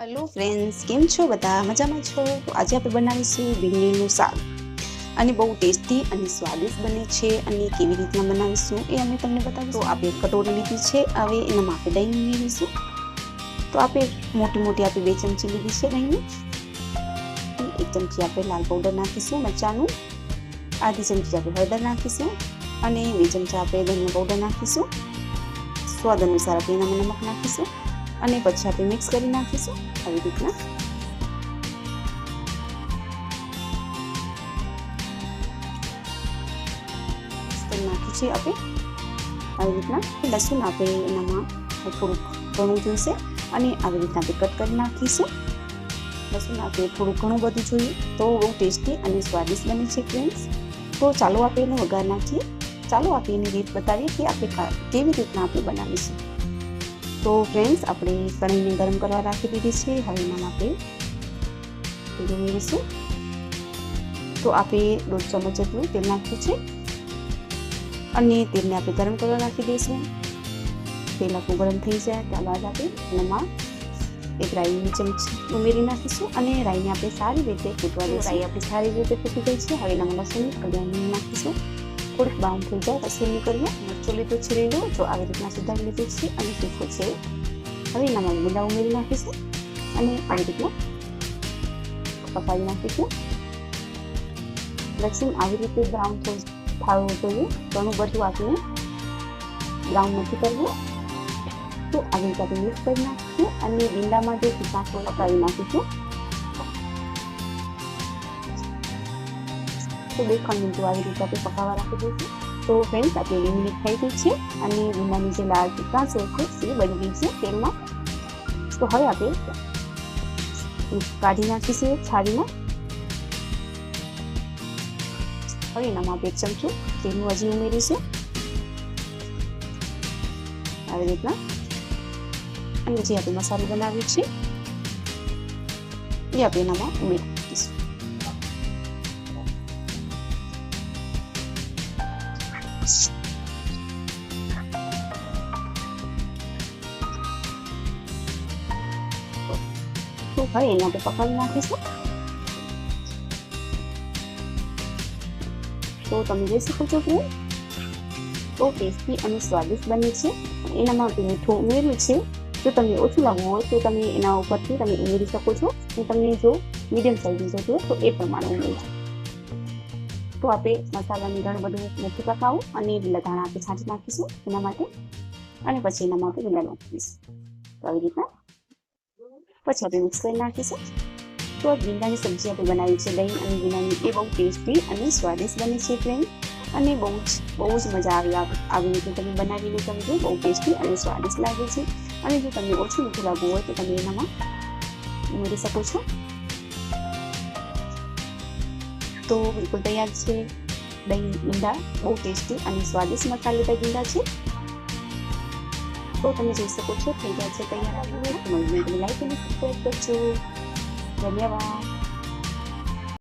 Hello friends કેમ છો બધા? મજામાં છો? તો આજે આપણે બનાવીશું ભીંડીનું શાક. અને બહુ ટેસ્ટી અને સ્વાદિષ્ટ બને છે અને કેવી રીતના બનાવીશું એ અમે તમને બતાવીશું. તો આપણે કટોરી લીધી છે, હવે એનામાં આપણે દહીં ઉમેરીશું. તો આપણે મોટી મોટી આપણે બે ચમચી લીધી છે દહીંની. એક ચમચી આપણે લાલ પાવડર નાખીશું મરચાંનું. આધી ચમચી આપણે હળદર નાખીશું. અને બે ચમચા આપણે ધનિયા પાવડર નાખીશું. સ્વાદ અનુસાર આપણે એનામાં નમક નાખીશું. અને પછી આપણે મિક્સ કરી નાખીશું આવી રીતના. કરી નાખી છે આપણે. આવી રીતના લસણ આપણે એનામાં થોડુંક ઘણું જોઈશે અને આવી રીતના આપણે કટ કરી નાખીશું. લસણ આપણે થોડું ઘણું બધું જોઈએ તો બહુ ટેસ્ટી અને સ્વાદિષ્ટ બને છે ફ્રેન્ડ્સ. તો ચાલો આપણે એને વઘાર નાખીએ. ચાલો આપણે એની રીત બતાવીએ કે આપણે કેવી રીતના આપણે બનાવીશું. તો ફ્રેન્ડ્સ આપણે કઢાઈને ગરમ કરવા રાખી દીધી છે. હવે એમાં આપણે તેલ ઉમેરીશું. તો આપણે દોઢ ચમચ જેટલું તેલ નાખ્યું છે. અને તેલને આપણે ગરમ કરવા રાખી દઈશું. તેલ આપણું ગરમ થઈ જાય ત્યારબાદ આપણે એમાં એક રાઈની ચમચી ઉમેરી નાખીશું અને રાઈને આપણે સારી રીતે ફૂટવા દઈશું રાઈ આપણી સારી રીતે ફૂટી ગઈ છે. હવે એનામાં લસણ કલ્યાણ નાખીશું. થોડીક બ્રાઉન થઈ જાય, પછી એમ કરીએ મરચું લીધું છે, લીલું, જો આવી રીતના સુધારી લીધું છે અને તીખું છે. હવે એનામાં લીલા ઉમેરી નાખીશું અને આવી રીતના પકાવી નાખીશું. લસણ આવી રીતે બ્રાઉન થવું જોઈએ, ઘણું બધું આપણે બ્રાઉન નથી કરવું. તો આવી રીતે મિક્સ કરી નાખીશું અને ભીંડામાં જે તીખાશ પકાવી નાખીશું. તો બે ખંડ મિનિટો આવી રીતે આપણે પકાવવા રાખી દઈશું તો ફ્રેન્ડ્સ આપણી મિનિટ થઈ ગઈ છે અને ભીંડાની જે લાલ હોય છે, એ બની ગઈ છે તેલમાં. તો હવે આપણે કાઢી નાખીશું છાડીમાં હવે એનામાં આપણે એક ચમચું તેલનું હજી ઉમેરીશું. આવી રીતના. અને જે આપણે મસાલો બનાવ્યો છે, એ આપણે એનામાં આપણે પકાવી નાખીશું તો તમે જોઈ શકો છો કે તો ટેસ્ટી અને સ્વાદિષ્ટ બને છે. એનામાં આપણે મીઠું ઉમેર્યું છે. જો તમને ઓછું લાગવું હોય, તો તમે એના ઉપરથી તમે ઉમેરી શકો છો. તમને જો મીડિયમ સાઈઝનું જોતું હોય, તો એ પ્રમાણે તો આપણે મસાલાની ઘણું બધું નથી પકાવું અને લધાણા આપણે છાંટી નાખીશું એના માટે. અને પછી એનામાં આપણે લીલા નાખીશું તો આવી રીતના. પછી આપણે મિક્સ કરી નાખીશું. તો ભીંડાની સબ્જી આપણે બનાવી છે દહીં અને ભીંડાની એ બહુ ટેસ્ટી અને સ્વાદિષ્ટ બને છે ફ્રેન્ડ અને બહુ જ બહુ જ મજા આવી આવી રીતે તમે બનાવીને સમજો બહુ ટેસ્ટી અને સ્વાદિષ્ટ લાગે છે. અને જો તમને ઓછું મીઠું લાગવું હોય તો તમે એનામાં ઉમેરી શકો છો. તો બિલકુલ તૈયાર છે. દહીં ભીંડા બહુ ટેસ્ટી અને સ્વાદિષ્ટ મસાલેદાર ભીંડા છે. તો તમે જોઈ શકો છો, થઈ ગયા છે તૈયાર તમે લાઈક અને સબસ્ક્રાઈબ કરજો. ધન્યવાદ.